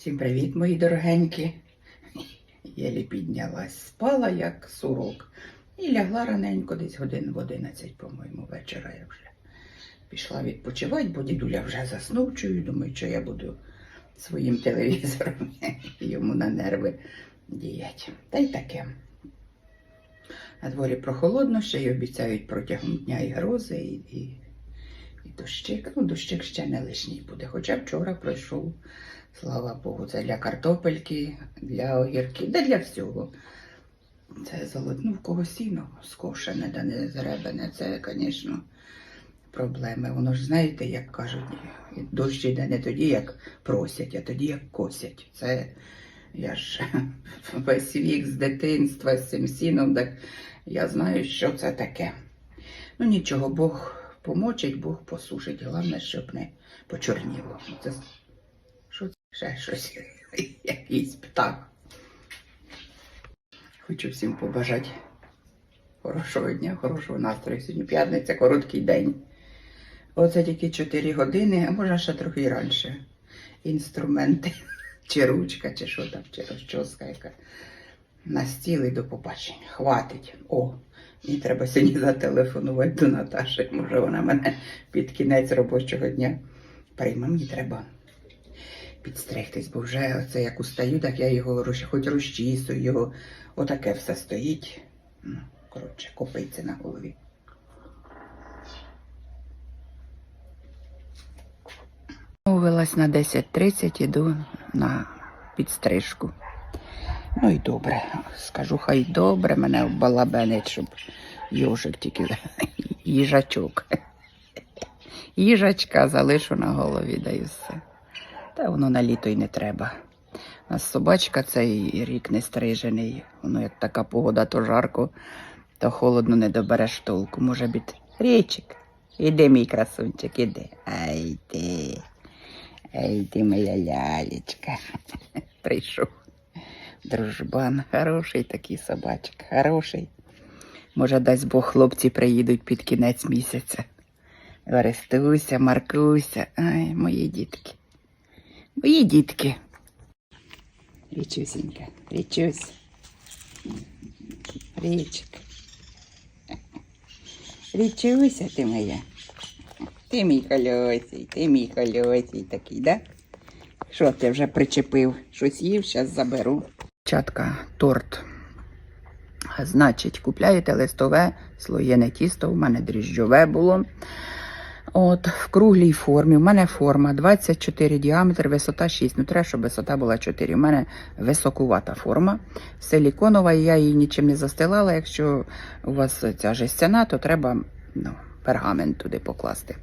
Всім привіт, мої дорогенькі. Єлі піднялась, спала як сурок. І лягла раненько, десь годин в 11, по-моєму, вечора я вже пішла відпочивати, бо дідуля вже заснув, чую, думаю, що я буду своїм телевізором йому на нерви діяти. Та й таке. На дворі прохолодно, ще й обіцяють протягом дня і грози, і, і, і дощик. Ну, дощик ще не лишній буде. Хоча вчора пройшов, слава Богу, це для картопельки, для огірків, да для всього. Це золотну в кого сіно скошене, да не зребене. Це, звісно, проблеми. Воно ж знаєте, як кажуть, дощ йде не тоді, як просять, а тоді, як косять. Це я ж весь вік з дитинства з цим сіном, так я знаю, що це таке. Ну нічого, Бог помочить, Бог посушить. Головне, щоб не почорніло. Це? Ще щось, якийсь птах. Хочу всім побажати хорошого дня, хорошого настрою. Сьогодні п'ятниця, короткий день. Оце тільки 4 години, а може ще трохи раніше. Інструменти, чи ручка, чи що там, чи розчоска яка. На стіл і до побачення. Хватить. О, мені треба сьогодні зателефонувати до Наташі. Може, вона мене під кінець робочого дня прийме. Мені треба підстригтись, бо вже оце як устаю, так я його хоч розчісую, його отаке все стоїть. Ну, коротше, копиться на голові. Мовилась на 10.30, іду на підстрижку. Ну і добре. Скажу, хай добре мене обалабенить, щоб йожик тільки їжачок. Їжачка залишу на голові, да і все. Та воно на літо й не треба. У нас собачка цей рік не стрижений. Воно як така погода, то жарко, то холодно не добереш толку. Може бути річик. Іди, мій красунчик, іди. Ай ти. Ай ти моя лялечка. Прийшов. Дружбан, хороший такий собачок, хороший. Може, дасть Бог хлопці приїдуть під кінець місяця. Орестуся, Маркуся, ай, мої дітки. Мої дітки. Річусінька, річусь. Річик. Річуся ти моя. Ти мій хольосій, ти мій хольосій такий, да? Що ти вже причепив? Щось їв, зараз заберу. Чатка, торт. Значить, купляєте листове слоєне тісто, у мене дріжджове було. От, в круглій формі. У мене форма 24 діаметр, висота 6. Ну, треба, щоб висота була 4. У мене високувата форма. Силіконова, я її нічим не застилала. Якщо у вас ця жестяна, то треба ну, пергамент туди покласти.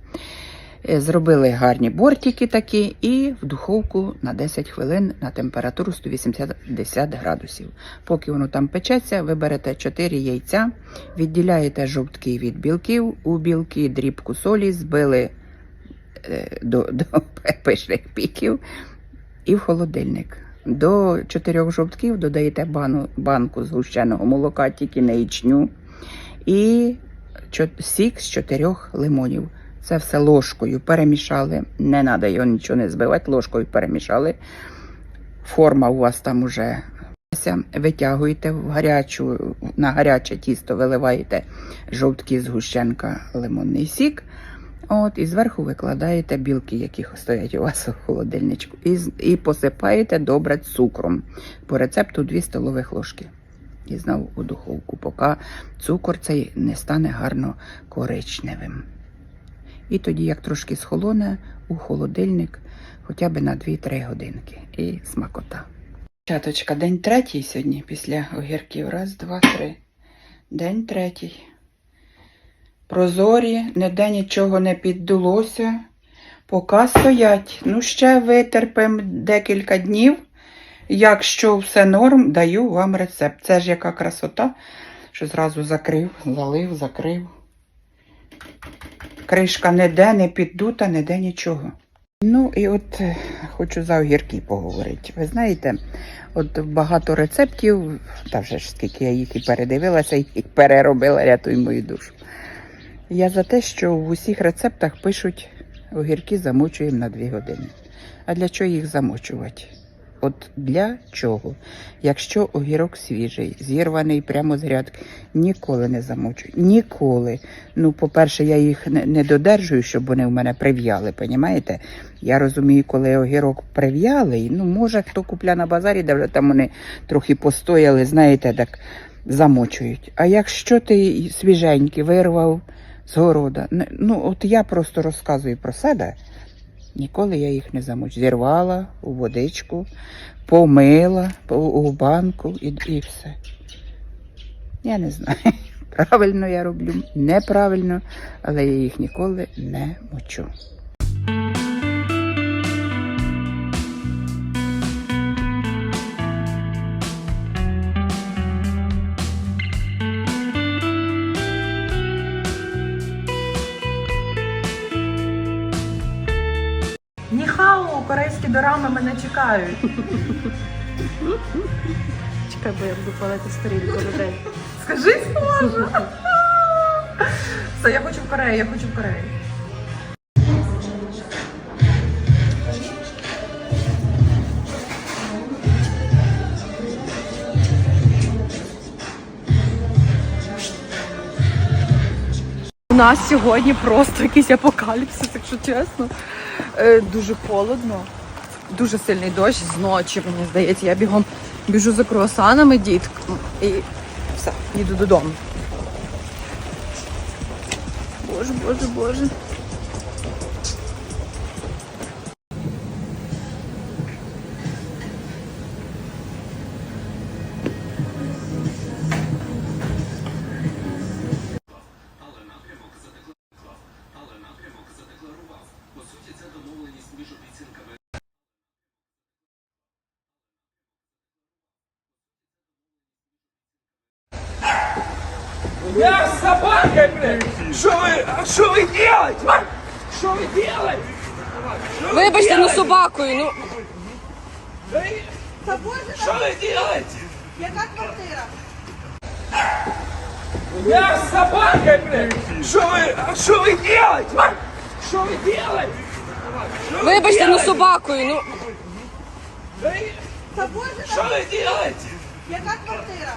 Е, Зробили гарні бортики такі і в духовку на 10 хвилин на температуру 180 градусів. Поки воно там печеться, ви берете 4 яйця, відділяєте жовтки від білків, у білки дрібку солі збили е, до, до пишних піків і в холодильник. До 4 жовтків додаєте бану, банку згущеного молока, тільки не ячню, і сік з 4 лимонів. Це все ложкою перемішали. Не треба його нічого не збивати, ложкою перемішали. Форма у вас там уже витягуєте в гарячу, на гаряче тісто виливаєте жовтки згущенка, лимонний сік. От, і зверху викладаєте білки, які стоять у вас у холодильничку, і, і посипаєте добре цукром. По рецепту 2 столових ложки. І знову у духовку, поки цукор цей не стане гарно коричневим. І тоді, як трошки схолоне, у холодильник хоча б на 2-3 годинки. І смакота. Чаточка, день третій сьогодні після огірків. Раз, два, три. День третій. Прозорі, ніде нічого не піддулося. Поки стоять. Ну, ще витерпимо декілька днів. Якщо все норм, даю вам рецепт. Це ж яка красота, що зразу закрив, залив, закрив. Кришка ніде не піддута, ніде нічого. Ну і от е, хочу за огірки поговорити. Ви знаєте, от багато рецептів, та вже ж скільки я їх і передивилася, і переробила, рятуй мою душу. Я за те, що в усіх рецептах пишуть огірки замочуємо на 2 години. А для чого їх замочувати? От для чого? Якщо огірок свіжий, зірваний прямо з грядки, ніколи не замочую. Ніколи. Ну, по-перше, я їх не, не додержую, щоб вони в мене прив'яли, понімаєте? Я розумію, коли огірок прив'ялий, ну, може, хто купля на базарі, де вже там вони трохи постояли, знаєте, так замочують. А якщо ти свіженький вирвав з города, ну, от я просто розказую про себе. Ніколи я їх не замочу. Зірвала у водичку, помила у банку і, і все. Я не знаю. Правильно я роблю, неправильно, але я їх ніколи не мочу. Дорами мене чекають. Чекай, бо я буду палити сторінку людей. Скажи, може. Все, я хочу в Корею, я хочу в Корею. У нас сьогодні просто якийсь апокаліпсис, якщо чесно. Е, дуже холодно, дуже сильний дощ зночі, мені здається. Я бігом біжу за круасанами, дід, і все, їду додому. Боже, боже, боже. Я с собакой, блядь! Что вы, а что вы делаете? Что вы делаете? Что вы Вибачте, ну делаете? собакою, ну. Да и- Что вы делаете? Яка квартира? Я с собакой, блядь! Что вы, а что вы делаете? Что вы делаете? Что вы Вибачте, ну делаете? собакою, ну. Да и- Собор Что вы делаете? Яка квартира?